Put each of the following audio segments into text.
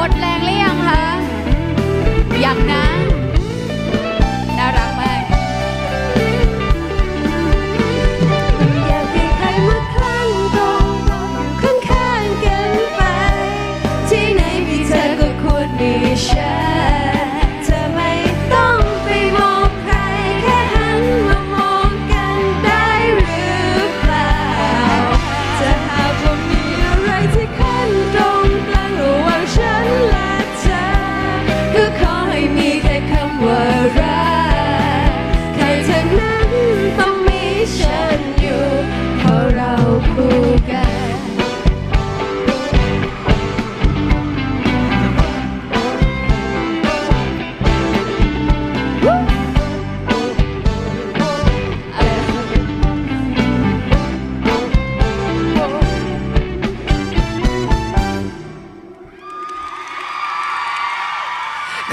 หมดแรงหรือยังคะ ยังนะ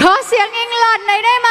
ขอเสียงอิงหลอดหน่อยได้ไหม